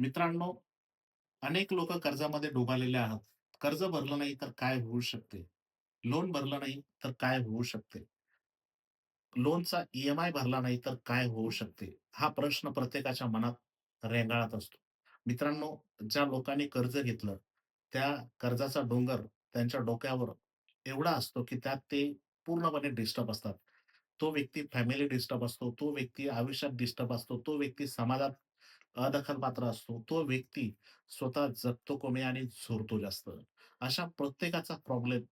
मित्रांनो, अनेक लोक कर्जामध्ये डुबालेले आहात. कर्ज भरलं नाही तर काय होऊ शकते? लोन भरलं नाही तर काय होऊ शकते? लोनचा ईएमआय भरला नाही तर काय होऊ शकते? हा प्रश्न प्रत्येकाच्या मनात रेंगाळत असतो. मित्रांनो, ज्या लोकांनी कर्ज घेतलं, त्या कर्जाचा डोंगर त्यांच्या डोक्यावर एवढा असतो, की त्यात ते पूर्णपणे डिस्टर्ब असतात. तो व्यक्ती फॅमिली डिस्टर्ब असतो, तो व्यक्ती आयुष्यात डिस्टर्ब असतो, तो व्यक्ती समाजात अदखलपात्र असतो, तो व्यक्ती स्वतः जगतो कमी आणि झोरतो जास्त. अशा प्रत्येकाचा प्रॉब्लेम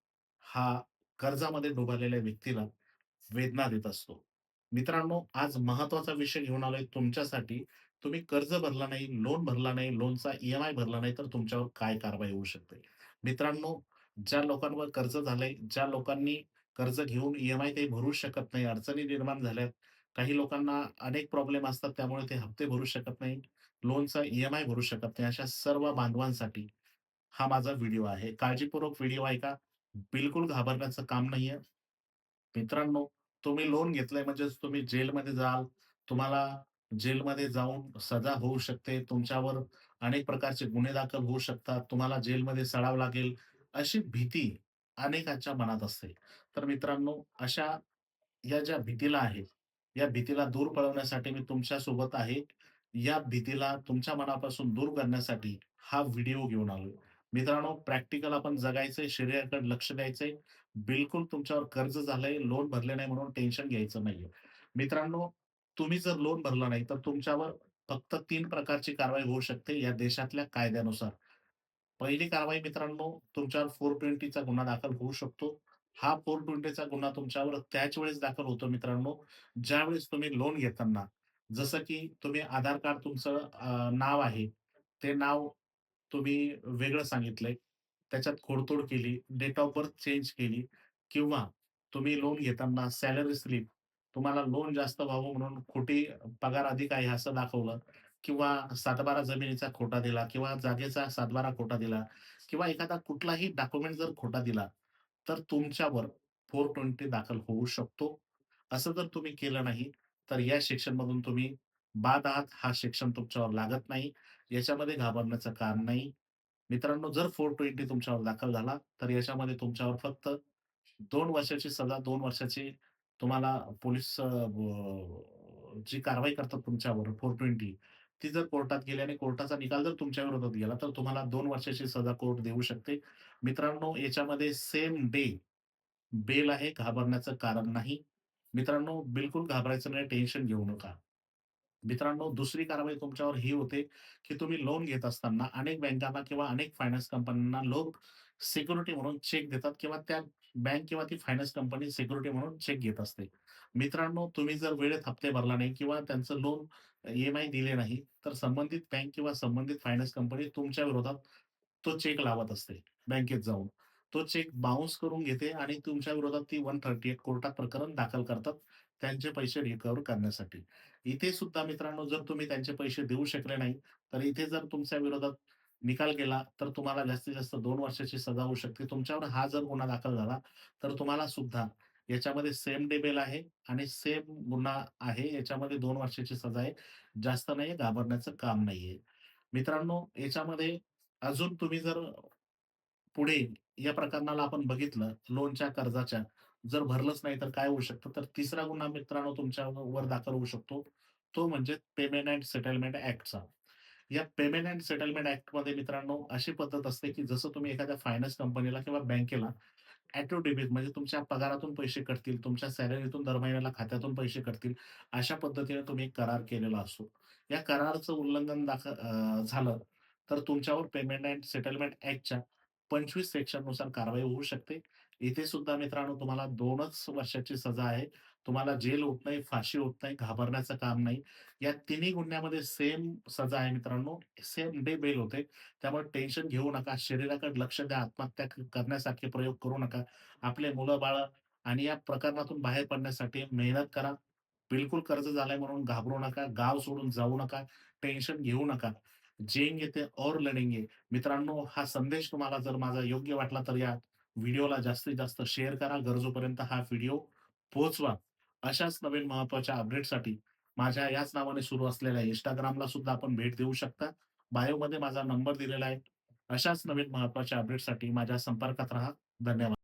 हा कर्जामध्ये डुबालेल्या व्यक्तीला वेदना देत असतो. मित्रांनो, आज महत्त्वाचा विषय घेऊन आलोय तुमच्यासाठी. तुम्ही कर्ज भरला नाही, लोन भरला नाही, लोनचा ईएमआय भरला नाही, तर तुमच्यावर काय कारवाई होऊ शकते? मित्रांनो, ज्या लोकांवर कर्ज झालंय, ज्या लोकांनी कर्ज घेऊन ईएमआय काही भरू शकत नाही, अडचणी निर्माण झाल्यात. काही लोकांना अनेक प्रॉब्लेम असतात, त्यामुळे ते हप्ते भरू शकत नाही. लोनचा ई-एम-आय भरू शकत नाही. अशा सर्व बांधवांसाठी हा माझा व्हिडिओ आहे. काळजीपूर्वक व्हिडिओ ऐका. बिलकुल घाबरण्याचं काम नाहीये. मित्रांनो, तुम्ही लोन घेतलंय म्हणजेच तुम्ही जेलमध्ये जाल. तुम्हाला जेलमध्ये जाऊन सजा होऊ शकते. तुमच्यावर अनेक प्रकारचे गुन्हे दाखल होऊ शकतात. तुम्हाला जेलमध्ये सडावं लागेल, अशी भीती अनेकांच्या मनात असते. तर मित्रांनो, अशा या ज्या भीतीला आहे, या भीतीला दूर पळवण्यासाठी मी तुमच्यासोबत आहे. या भीतीला तुमच्या मनापासून दूर करण्यासाठी हा व्हिडिओ घेऊन आलोय. मित्रांनो, प्रॅक्टिकल आपण जगायचंय, शरीराकडे लक्ष द्यायचंय. बिलकुल तुमच्यावर कर्ज झालंय, लोन भरले नाही म्हणून टेन्शन घ्यायचं नाहीये. मित्रांनो, तुम्ही जर लोन भरला नाही, तर तुमच्यावर फक्त तीन प्रकारची कारवाई होऊ शकते या देशातल्या कायद्यानुसार. पहिली कारवाई मित्रांनो, तुमच्यावर फोर ट्वेंटीचा गुन्हा दाखल होऊ शकतो. हा 420 चा गुन्हा तुमच्यावर त्याच वेळेस दाखल होतो मित्रांनो, ज्यावेळेस तुम्ही लोन घेताना जसं की तुम्ही आधार कार्ड तुमचं नाव आहे, ते नाव तुम्ही वेगळं सांगितलंय. त्याच्यात खोडतोड केली, डेट ऑफ बर्थ चेंज केली किंवा तुम्ही लोन घेताना सॅलरी स्लिप तुम्हाला लोन जास्त व्हावं म्हणून खोटी पगार अधिक आहे असं दाखवलं किंवा सातबारा जमिनीचा खोटा दिला किंवा जागेचा सातबारा खोटा दिला किंवा एखादा कुठलाही डॉक्युमेंट जर खोटा दिला, तर तुमच्यावर 420 दाखल होऊ शकतो. असं जर तुम्ही केलं नाही, तर या सेक्शनमधून तुम्ही बाद आहात. हा सेक्शन तुमच्यावर लागत नाही. याच्यामध्ये घाबरण्याचं कारण नाही. मित्रांनो, जर 420 तुमच्यावर दाखल झाला, तर याच्यामध्ये तुमच्यावर फक्त दोन वर्षाची सजा, दोन वर्षाची तुम्हाला पोलीस जी कारवाई करतात तुमच्यावर 420 ती जर कोर्टात गेली आणि कोर्टाचा निकाल जर तुमच्या विरोधात गेला, तर तुम्हाला दोन वर्षाची सजा कोर्ट देऊ शकते. मित्रांनो, याच्यामध्ये सेम डे बेल आहे. घाबरण्याचं कारण नाही. मित्रांनो, बिलकुल घाबरायचं नाही, टेन्शन घेऊ नका. मित्रांनो, दुसरी कारवाई तुमच्यावर ही होते, की तुम्ही लोन घेत असताना अनेक बँकांना किंवा अनेक फायनान्स कंपन्यांना लोक सिक्युरिटी म्हणून चेक देतात किंवा त्या बँक किंवा ती फायनान्स कंपनी सिक्युरिटी म्हणून चेक घेत असते. मित्रांनो, तुम्ही जर वेळेत हप्ते भरला नाही किंवा त्यांचं लोन ई दिले नाही, तर संबंधित बँक किंवा संबंधित फायनान्स कंपनी तुमच्या विरोधात तो चेक लावत असते बँकेत जाऊन. तो चेक बाउन्स करून घेते आणि तुमच्या विरोधात ती 138 कोर्टात प्रकरण दाखल करतात, त्यांचे पैसे रिकव्हर करण्यासाठी. इथे सुद्धा मित्रांनो, जर तुम्ही त्यांचे पैसे देऊ शकले नाही, तर इथे जर तुमच्या विरोधात निकाल गेला, तर तुम्हाला जास्तीत जास्त दोन वर्षाची सजा होऊ शकते. तुमच्यावर हा जर गुन्हा दाखल झाला, तर तुम्हाला सुद्धा याच्यामध्ये सेम डेबेल आहे आणि सेम गुन्हा आहे. याच्यामध्ये दोन वर्षाची सजा आहे. जास्त नाही घाबरण्याचं काम नाहीये. मित्रांनो, याच्यामध्ये अजून तुम्ही जर पुढे या प्रकरणाला आपण बघितलं लोनच्या कर्जाच्या, जर भरलंच नाही तर काय होऊ शकतं? तर तिसरा गुन्हा मित्रांनो तुमच्यावर दाखल होऊ शकतो. तो म्हणजे पेमेंट अँड सेटलमेंट ऍक्टचा या पेमेंट अँड सेटलमेंट ऍक्टमध्ये मित्रांनो अशी पद्धत असते, की जसं तुम्ही एखाद्या फायनान्स कंपनीला किंवा बँकेला ऍटो डेबिट म्हणजे तुमच्या पगारातून पैसे कटतील, तुमच्या सॅलरीतून दर महिन्याला खात्यातून पैसे कटतील, अशा पद्धतीने तुम्ही एक करार केलेला असतो. या करारचं उल्लंघन दाखल झालं, तर तुमच्यावर पेमेंट अँड सेटलमेंट ऍक्टच्या 25 सेक्शननुसार कारवाई होऊ शकते. इथे सुद्धा मित्रांनो तुम्हाला दोनच वर्षाची सजा आहे. तुम्हाला जेल होत नाही, फाशी होत नाही, घाबरण्याचं काम नाही. या तिन्ही गुन्ह्यामध्ये सेम सजा आहे मित्रांनो. सेम डे बेल होते. त्यामुळे टेन्शन घेऊ नका. शरीराकडे लक्ष द्या. आत्महत्या करण्यासारखे प्रयोग करू नका. आपले मुलं बाळ आणि या प्रकरणातून बाहेर पडण्यासाठी मेहनत करा. बिलकुल कर्ज झालंय म्हणून घाबरू नका. गाव सोडून जाऊ नका. टेन्शन घेऊ नका. जेंग ते और लढेंगे. मित्रांनो, हा संदेश तुम्हाला जर माझा योग्य वाटला, तर या व्हिडिओला जास्तीत जास्त शेअर करा. गरजूपर्यंत हा व्हिडिओ पोहोचवा. अशाच नवीन महत्त्वाच्या अपडेटसाठी माझ्या याच नावाने सुरू असलेल्या इंस्टाग्रामला सुद्धा आपण भेट देऊ शकता. बायोमध्ये माझा नंबर दिलेला आहे. अशाच नवीन महत्त्वाच्या अपडेटसाठी माझ्या संपर्कात राहा. धन्यवाद.